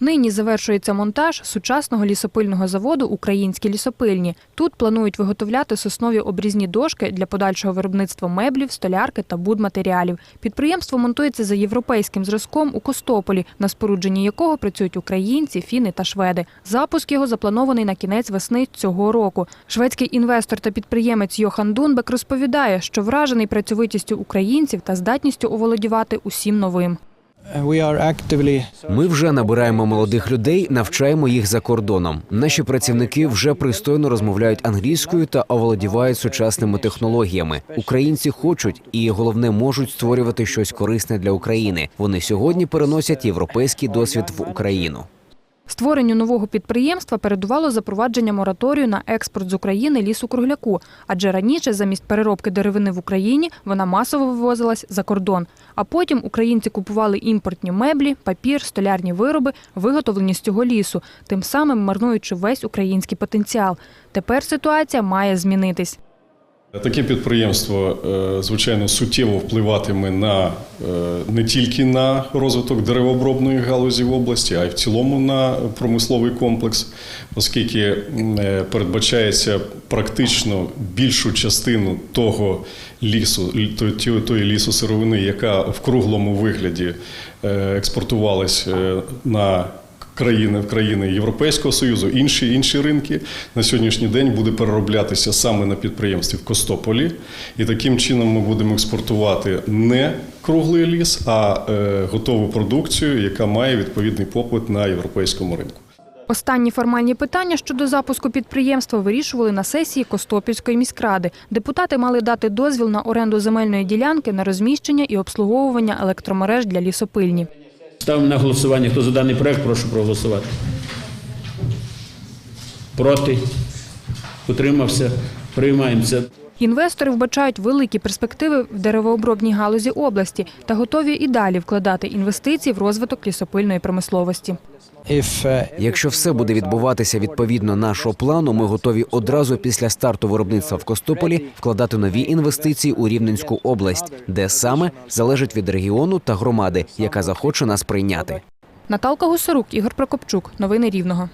Нині завершується монтаж сучасного лісопильного заводу Українські лісопильні. Тут планують виготовляти соснові обрізні дошки для подальшого виробництва меблів, столярки та будматеріалів. Підприємство монтується за європейським зразком у Костополі, на спорудженні якого працюють українці, фіни та шведи. Запуск його запланований на кінець весни цього року. Шведський інвестор та підприємець Йохан Дунбек розповідає, що вражений працьовитістю українців та здатністю оволодівати усім новим. Ми вже набираємо молодих людей, навчаємо їх за кордоном. Наші працівники вже пристойно розмовляють англійською та оволодівають сучасними технологіями. Українці хочуть і головне можуть створювати щось корисне для України. Вони сьогодні переносять європейський досвід в Україну. Створенню нового підприємства передувало запровадження мораторію на експорт з України лісу-кругляку, адже раніше замість переробки деревини в Україні вона масово вивозилась за кордон. А потім українці купували імпортні меблі, папір, столярні вироби, виготовлені з цього лісу, тим самим марнуючи весь український потенціал. Тепер ситуація має змінитись. Таке підприємство, е, звичайно, суттєво впливатиме на е, не тільки на розвиток деревообробної галузі в області, а й в цілому на промисловий комплекс, оскільки е, передбачається практично більшу частину того лісу, тої лісосировини, яка в круглому вигляді експортувалась на країни в країни Європейського Союзу, інші інші ринки на сьогоднішній день буде перероблятися саме на підприємстві в Костополі, і таким чином ми будемо експортувати не круглий ліс, а е, готову продукцію, яка має відповідний попит на європейському ринку. Останні формальні питання щодо запуску підприємства вирішували на сесії Костопільської міськради. Депутати мали дати дозвіл на оренду земельної ділянки на розміщення і обслуговування електромереж для лісопильні. Ставимо на голосування. Хто за даний проект, прошу проголосувати. Проти? Утримався? Приймаємося. Інвестори вбачають великі перспективи в деревообробній галузі області та готові і далі вкладати інвестиції в розвиток лісопильної промисловості. uh, Якщо все буде відбуватися відповідно нашого плану, ми готові одразу після старту виробництва в Костополі вкладати нові інвестиції у Рівненську область, де саме залежить від регіону та громади, яка захоче нас прийняти. Наталка Гусарук, Ігор Прокопчук. Новини Рівного.